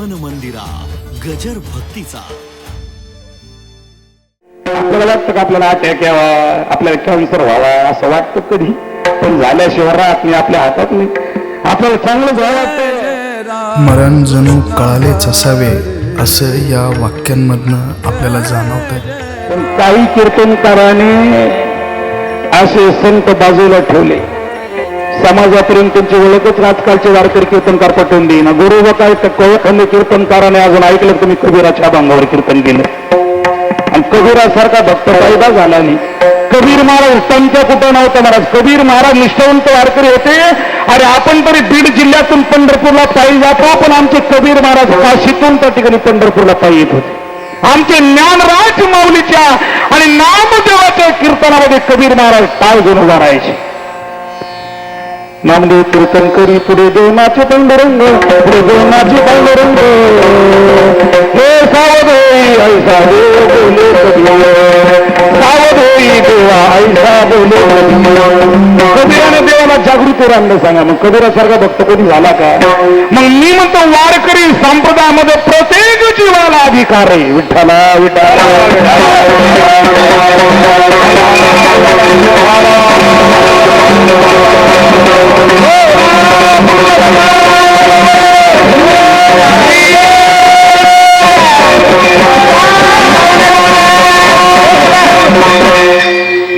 मन मंदिरा गजर भक्तीचा. आपल्याला वाटतं का आपल्याला अटॅक यावा आपल्याला कॅन्सर व्हावा असं वाटतं कधी? पण झाल्याशिवाय राहत नाही आपल्या हातात नाही. आपल्याला चांगलं वाटतं मरण जणू कळालेच असावे असं या वाक्यांमधनं आपल्याला जाणवत पण काही कीर्तनकाराने असे संत बाजूला ठेवले. समाजापर्यंत त्यांची ओळखच आजकालचे वारकरी कीर्तनकार पटवून देईना. गुरु काय कवखंड कीर्तनकाराने अजून ऐकलं तुम्ही कबीराच्या अभंगावर कीर्तन केलं. आणि कबीरासारखा भक्त पैदा झाला नाही. कबीर महाराज संत कुठं नव्हता महाराज? कबीर महाराज निष्ठावंत वारकरी होते. अरे आपण तरी बीड जिल्ह्यातून पंढरपूरला पायी जातो पण आमचे कबीर महाराज काशीतून त्या ठिकाणी पंढरपूरला पायी येत होते. आमचे ज्ञानराज माऊलीच्या आणि नामदेवाच्या कीर्तनामध्ये कबीर महाराज टाळ घेऊन उभा राहायचे. नामदेव कीर्तन करी पुढे देवनाचे पंडरंग पुढे देवनाचे पंडरंग हे सावधोई ऐसा देव बोले कधी सावधोई देवा ऐसा बोले कधी कबीराने देवाला जागृत आणलं सांगा. मग कबीरासारखा भक्त कधी झाला का? मग मी म्हणतो वारकरी संप्रदायामध्ये प्रत्येक जीवाला अधिकार आहे. विठ्ठला.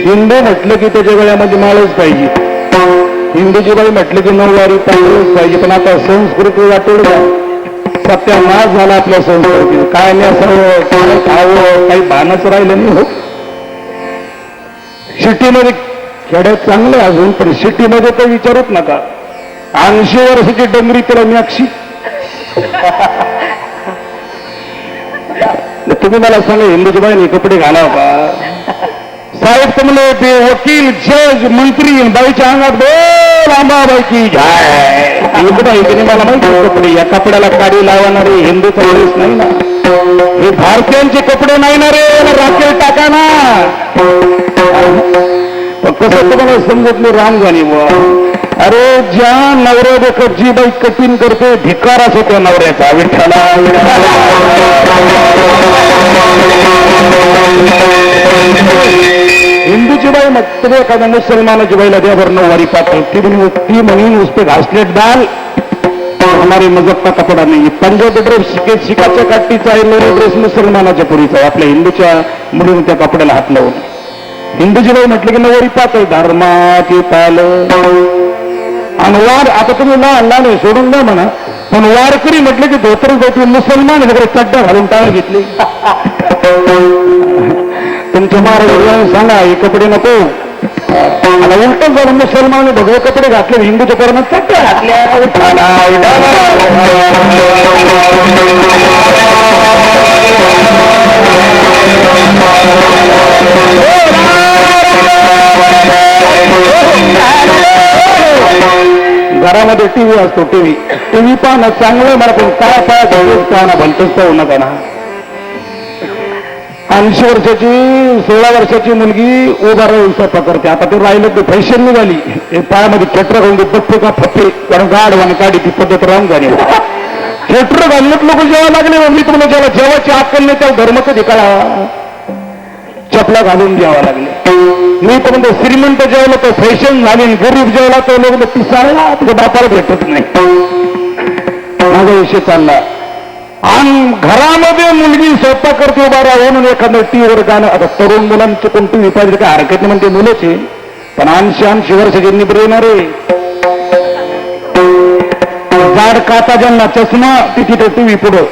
हिंदू म्हटलं की त्याच्या गळ्यामध्ये माळच पाहिजे. हिंदूची म्हटलं की नऊवारी पाहिजे पाहिजे पण आता संस्कृती वाटोड सत्यानाश झाला आपल्या संस्कृती काय नाही असं खावं काही भानच राहिलं नाही हो. सिटीमध्ये खेड्यात चांगले अजून पण सिटीमध्ये काही विचारूच नका. ऐंशी वर्षाची डंगरी तिला मॅक्सी तुम्ही मला सांगा हिंदूजीबाईने कपडे घालाव का? साहेब तुम्हाला ते वकील जज मंत्री बाईच्या अंगात बोल आंबाबाई की जाय इकडं इकडे मला माहिती कपडे. या कपड्याला काडी लावणारे हिंदू वेळेस नाही ना. हे भारतीयांचे कपडे नाही ना रे राखेल टाका ना. कसं तुम्हाला समजत नाही राम गाणी अरे ज्या नवऱ्या देखत जी बाई कठीण करते धिकार असो त्या नवऱ्याचा. विठ्ठला. हिंदूची बाई मग एखाद्या मुसलमानाची बाईला द्या बरं नऊवारी पातळ ती म्हणे ती म्हणून उसपे घासलेट दाल हमारे मजहब का कपडा नाही. पंजाबी ड्रेस शिकाच्या काट्टीचा आहे लोणी ड्रेस मुसलमानाच्या पुरीचा आहे. आपल्या हिंदूच्या मुलीने त्या कपड्याला हात लावून. हिंदूची बाई म्हटलं की नवरी पातळ धर्माची पाल. आणि वार आता तुम्ही ना लहान नाही सोडून द्या म्हणा. पण वारकरी म्हटलं की धोतर धोती मुसलमान वगैरे चड्डा घालून टाळ घेतली. तुमच्या महाराज सांगा हे कपडे नको. मला उलट झालं मुसलमान भगवे कपडे घातले हिंदूच्या परमात चट्टे घरामध्ये टीव्ही असतो टीव्ही. टीव्ही पाहणं चांगलं मला पण काय पाहत पाहणं भलतच तर नका ना. ऐंशी वर्षाची सोळा वर्षाची मुलगी उभा राहून स्वयंपाक करते. आता ते राहिलं ते पैसे निघाली. हे पायामध्ये खेटर घालून ते बप्पे का फप्पे कारण गाड वाणी काढी ती पद्धत राहून झाली खेटर घालण्यात लोक जेव्हा लागले मी तुम्हाला जेव्हा जेवाची अक्कल नाही तेव्हा धर्म कधी कळा चपला घालून द्यावा लागले. मी तर म्हणतो श्रीमंत जेवलं तर फॅशन झाली गरीब जेवला तर लोक पिसाळला तुझ्या बापाला भेटत नाही. माझा विषय चालला. आणि घरामध्ये मुलगी स्वयंपाक करते उभा राहून म्हणून एखादं टीव्हीवर गाणं आता तरुण मुलांचे कोण टीव्ही पाहिजे काय हरकत नाही म्हणते मुलंच आहे. पण ऐंशी ऐंशी वर्षाचे येणार रे जाड काचा ज्यांना चष्मा ती तिथे टीव्ही पुढं.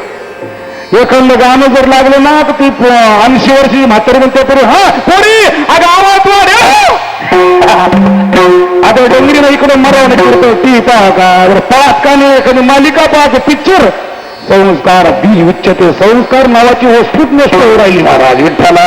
एखादं गाणं जर लागलं ना तर ती ऐंशी वर्षी म्हातारी म्हणते तरी हा कोणी अगं आवाज वाढ आता डोंगरीला इकडे मरावणे करतो टी पाहा का? पाच का नाही एखादी मालिका पाहा पिक्चर संस्कार बी उच्चते. संस्कार नावाची वस्तूच नष्ट होऊ राहिली. महाराज विठ्ठला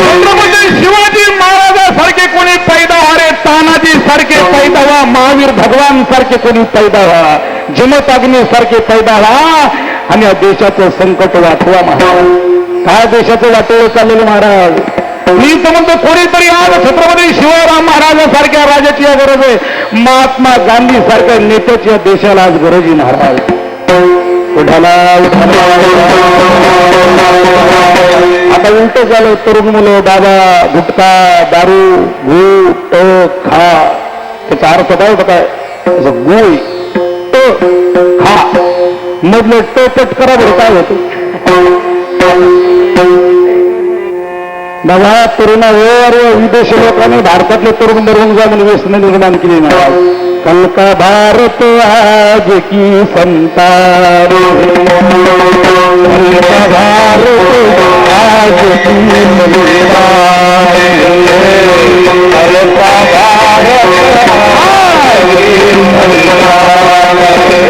छत्रपती शिवाजी महाराजासारखे कोणी पैदा व्हा रे तानाजी सारखे पैदा व्हा महावीर भगवान सारखे कोणी पैदा व्हा जमताग्नी सारखे पैदा व्हा आणि या देशाचं संकट वाटवा महाराज. काय देशाचं वाटोळ चाललेलं महाराज? मी तर म्हणतो कोणीतरी आज छत्रपती शिवराम महाराजांसारख्या राजाची या गरज आहे. महात्मा गांधी सारख्या नेत्याची या देशाला आज गरज आहे महाराज. उठाला आता उलट झालं तरुण मुलं बाबा गुटका दारू गु ट खा. त्याचा अर्थ काय होता काय? गुळ मधलं तो पटकरा करा बरं काय होतं? नवा तरुण विदेशी लोकांनी भारतातले तरुण तरुण जाऊन व्यसन निर्माण केली ना. कलका भारत आज की संतान भारत आज की कल भारत आज की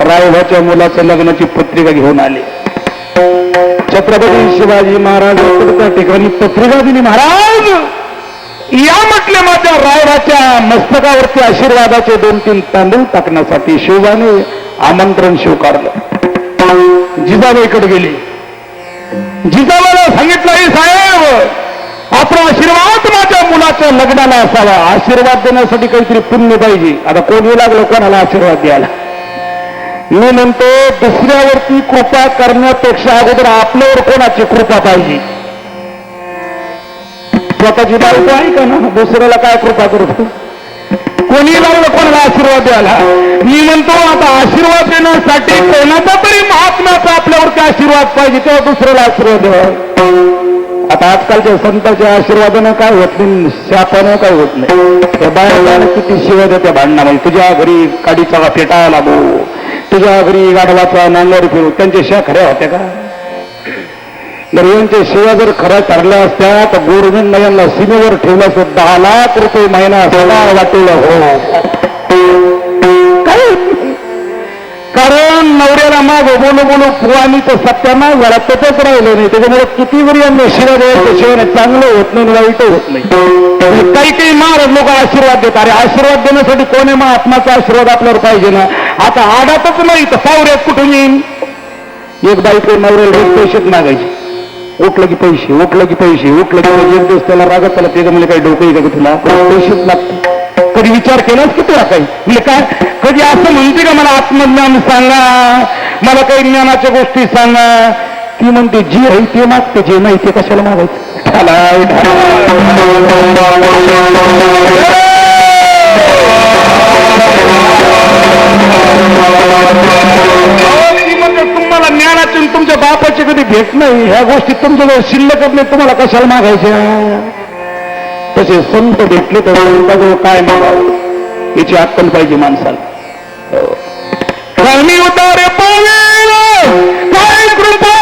रायभाच्या मुलाचं लग्नाची पत्रिका घेऊन आले. छत्रपती शिवाजी महाराज त्या ठिकाणी पत्रिका दिली महाराज या म्हटले माझ्या रायबाच्या मस्तकावरती आशीर्वादाचे दोन तीन तांदूळ टाकण्यासाठी शिवबाने आमंत्रण स्वीकारलं. जिजाबाईकडे गेले. जिजाबाईला सांगितलं हे साहेब आपला आशीर्वाद माझ्या मुलाच्या लग्नाला असावा. आशीर्वाद देण्यासाठी काहीतरी पुण्य पाहिजे. आता कोणी लागलं? कोणाला आशीर्वाद द्यायला? मी म्हणतो दुसऱ्यावरती कृपा करण्यापेक्षा अगोदर आपल्यावर कोणाची कृपा पाहिजे? स्वतःची बायको आहे का ना? दुसऱ्याला काय कृपा करतो कोणी लागलं कोणाला आशीर्वाद द्यायला? मी म्हणतो आता आशीर्वाद देण्यासाठी कोणाचा तरी महात्म्याचा आपल्यावरती आशीर्वाद पाहिजे तेव्हा दुसऱ्याला आशीर्वाद द्यावा. आता आजकालच्या संतांच्या आशीर्वादानं काय होत नाही शापानं काय होत नाही. त्या बाहेर किती शिवाय त्या भांडणामध्ये? तुझ्या घरी काडीचा फेटा लागू. तुझ्या घरी गाढवाचा नांगर फिरू त्यांच्या शिया खऱ्या होत्या का? जर यांच्या शिवा जर खऱ्या ठरल्या असत्या तर गोरविंद यांना सीमेवर ठेवल्या सुद्धा दहा लाख रुपये महिना सगळा वाटेल. हो. कारण नवऱ्याला माग बोलू बोलू फुवानीचं सत्यानाश झाला तसंच राहिलं नाही. त्याच्यामुळे किती जरी यांना शिवा शिवाय चांगलं होत नाही वाईट होत नाही. काही काही महाराज लोक आशीर्वाद देतात. अरे आशीर्वाद देण्यासाठी कोणी महात्माचा आशीर्वाद आपल्यावर पाहिजे ना? आता आडातच नाही तर सावऱ्यात कुठून येईन? एक बाईक नवऱ्याला रोज पैसेच मागायचे. उठलं की पैसे उठलं की पैसे उठलं की एक दिवस त्याला रागत त्याला ते म्हणजे काही डोकं येतं का तुला? पैसेच लागते कधी विचार केलास की तुला काही? म्हणजे काय? कधी असं म्हणते का मला आत्मज्ञान सांगा? मला काही ज्ञानाच्या गोष्टी सांगा? ती म्हणते जी आहे ते मागते जे नाही ते कशाला मागायचं? ठाला, म्हणते तुम्हाला ज्ञानाची तुमच्या बापाची कधी भेट नाही? ह्या गोष्टी तुमच्याजवळ शिल्लकच नाही तुम्हाला कशाला मागायच्या? तसे संत भेटले तर संताजवळ काय मागावं याची अक्कल पाहिजे माणसाला. हो. कमी उतारे पावेल काय कृपा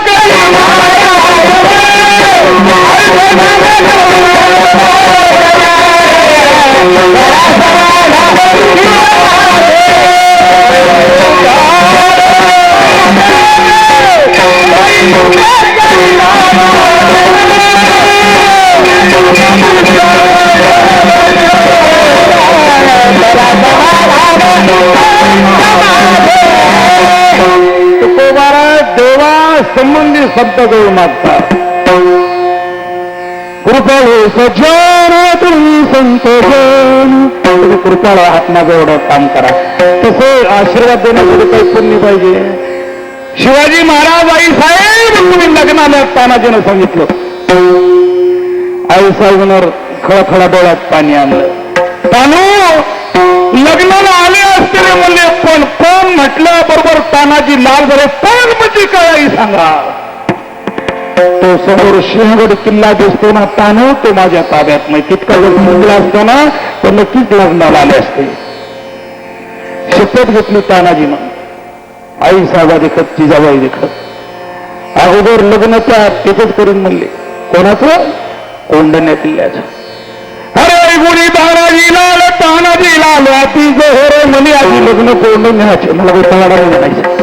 तुकोबारा देवा संबंधी शब्द जवळ मागतात कृपा हो सज्जन तुम्ही संत जन तुम्ही कृपाला आहात माझं एवढं काम करा. तसे आशीर्वाद देण्यासाठी काही पुण्य पाहिजे. शिवाजी महाराज आई साहेब तुम्ही लग्नाला तानाजीनं सांगितलं. आई साहेबांवर खळखळा डोळ्यात पाणी आणलं. तानू लग्नाला आले असते रे म्हणले पण पण म्हटल्याबरोबर तानाजी लाल झाले पण म्हणजे काय आई सांगा? तो समोर सिंहगड किल्ला दिसतो ना तानू तो माझ्या ताब्यात नाही. तितका जर मुलगा असतो ना तर नक्कीच लग्नाला आले असते. शपथ घेतली तानाजीनं आई साहेबा देखत जिजाबाई देखत. अगोदर लग्न त्या तिथेच करून म्हणले. कोणाचं? कोंडण्या किल्ल्याचं अरे गुणी तानाजी लाल तानाजी लाल जोहर म्हणे आधी लग्न कोंडण्याचे मला म्हणायचं.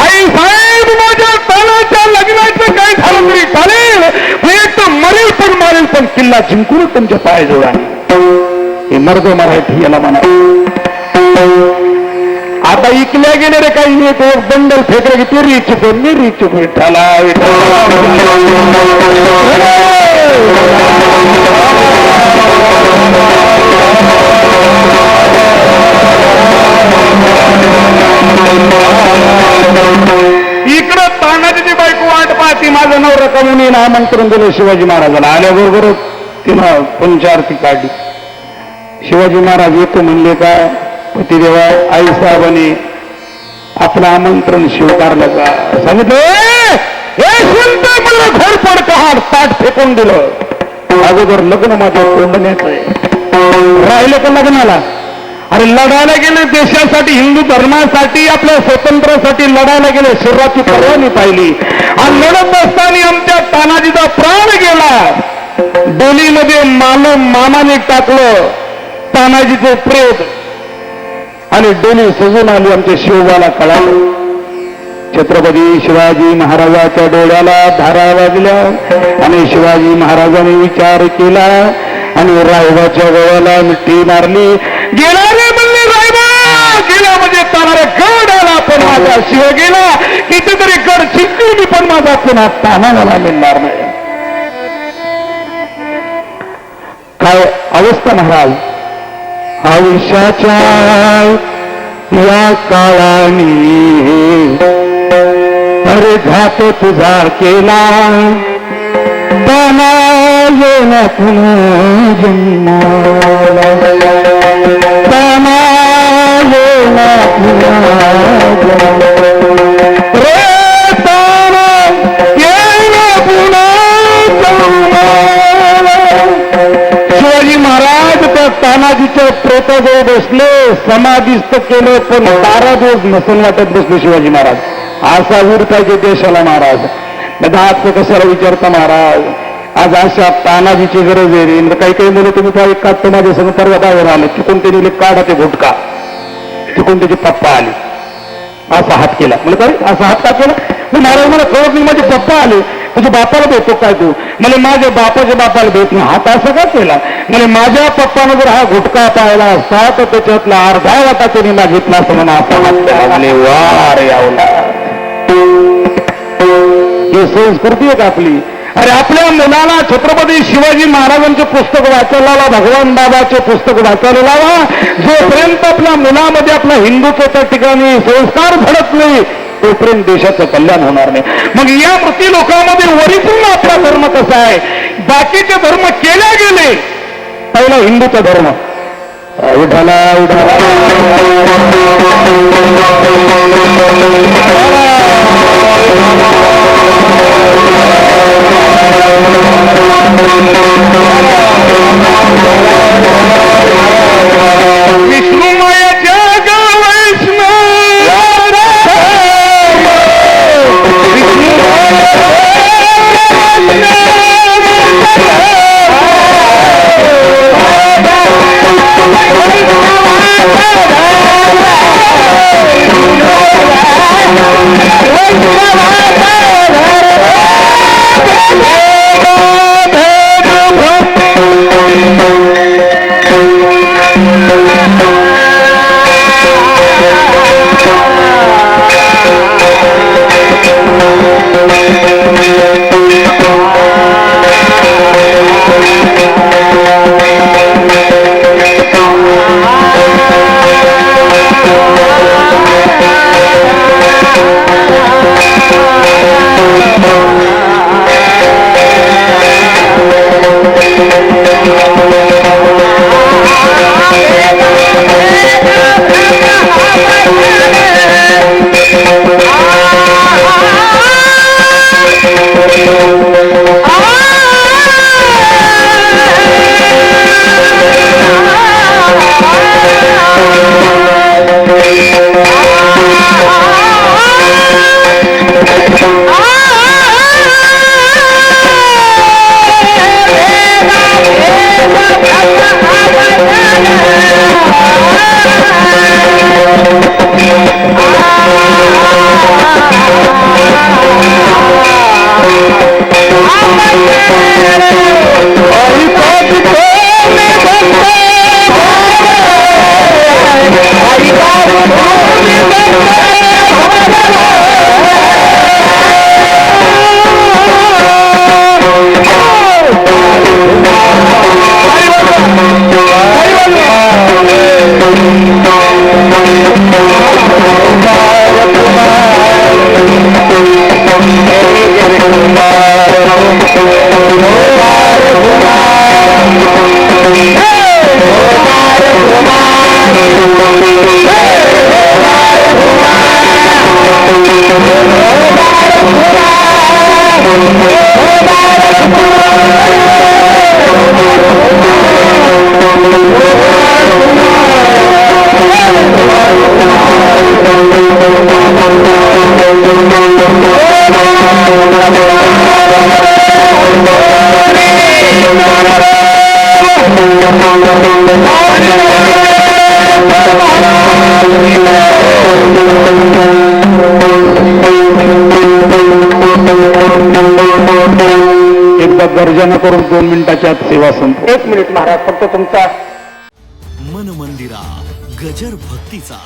आई साहेब माझ्या तानाच्या लग्नाचं काय झालं तरी चालेल? मी एक तर मरेल पण मारेल पण किल्ला जिंकून तुमच्या पाय आहे. हे मर्द मराठी याला म्हणा आता इकल्या गेले रे काही एक बंडल फेकले की ते रीच पण मी रीच विठाला इकडं तानाजीची बायको वाट पाहती माझं नवरा कमून आमंत्रण दिलं शिवाजी महाराजाला. आल्याबरोबर तिनं पंचारती काढली. शिवाजी महाराज येतो म्हणले काय पतिदेवा आई साहेबांनी आपलं आमंत्रण स्वीकारलं का? सांगितलं "ए, ए, सुनते म्हणलं घोरपड कहाड ताट फेकून दिलं. अगोदर लग्न माझ्या कोंडण्याचं आहे. राहिलं का लग्नाला? अरे लढायला गेले देशासाठी हिंदू धर्मासाठी आपल्या स्वतंत्रासाठी लढायला गेले. शरीराची परवानी पाहिली. आणि लढत असताना आमच्या तानाजीचा प्राण गेला. डोलीमध्ये माल मामाने टाकलं तानाजीचे प्रेत. आणि डोली सजून आली आमच्या शिवबाला कळालं छत्रपती शिवाजी महाराजाच्या डोळ्याला धारा वाजल्या आणि शिवाजी महाराजांनी विचार केला आणि रायबाच्या गोळ्याला मिठी मारली. गेला रे म्हणले रायबा! गेला म्हणजे तानाला गड आला पण माझा शिव गेला. कितीतरी गड चिंकली पण माझा पुन्हा ताना मला मिळणार नाही. काय अवस्था महाराज? आयुष्याच्या या काळाने. अरे घात तुझा केला. ताना येणं पुन्हा जन्माला. तानाजीच्या प्रेताजवळ बसले समाधीस्त केलं पण बारा दिवस नसन वाटत बसले शिवाजी महाराज. असा वीर पाहिजे देशाला महाराज. आज कशाला विचारता महाराज? आज अशा तानाजीची गरज आहे रे. काही काही मुलं तुम्ही काय का तर माझ्या सगळं परवा बाहेर आले. चुकून ते दिले काढा ते घुटका चुकून त्याचे पप्पा आले. असा हात केला. म्हणजे काय? असा हात का केला? मग महाराज मला कळत नाही माझे पप्पा आले. तुझ्या बापाला भेटतो काय तू? म्हणजे माझ्या बापाच्या बापाला भेट नाही. हात असं का केला. म्हणजे माझ्या पप्पानं जर हा घुटका पाहिला असता तर त्याच्यातला अर्धा वाटा त्यांनी मागितला असं म्हणा ही संस्कृती आहे का आपली? अरे आपल्या मुलाला छत्रपती शिवाजी महाराजांचे पुस्तक वाचायला लावा भगवान बाबाचे पुस्तक वाचायला लावा. जोपर्यंत आपल्या मुलामध्ये आपला हिंदूचं त्या ठिकाणी संस्कार घडत नाही तोपर्यंत देशाचं कल्याण होणार नाही. मग या प्रति लोकांमध्ये वरीपूर्ण आपला धर्म कसा आहे? बाकीचे धर्म केले गेले. पहिला हिंदूचा धर्म. उठाला उठाला. एकदा गर्जना करून दोन मिनिटाच्या आत सेवा संप एक मिनिट महाराज फक्त तुमचा मन मंदिरा गजर भक्तीचा.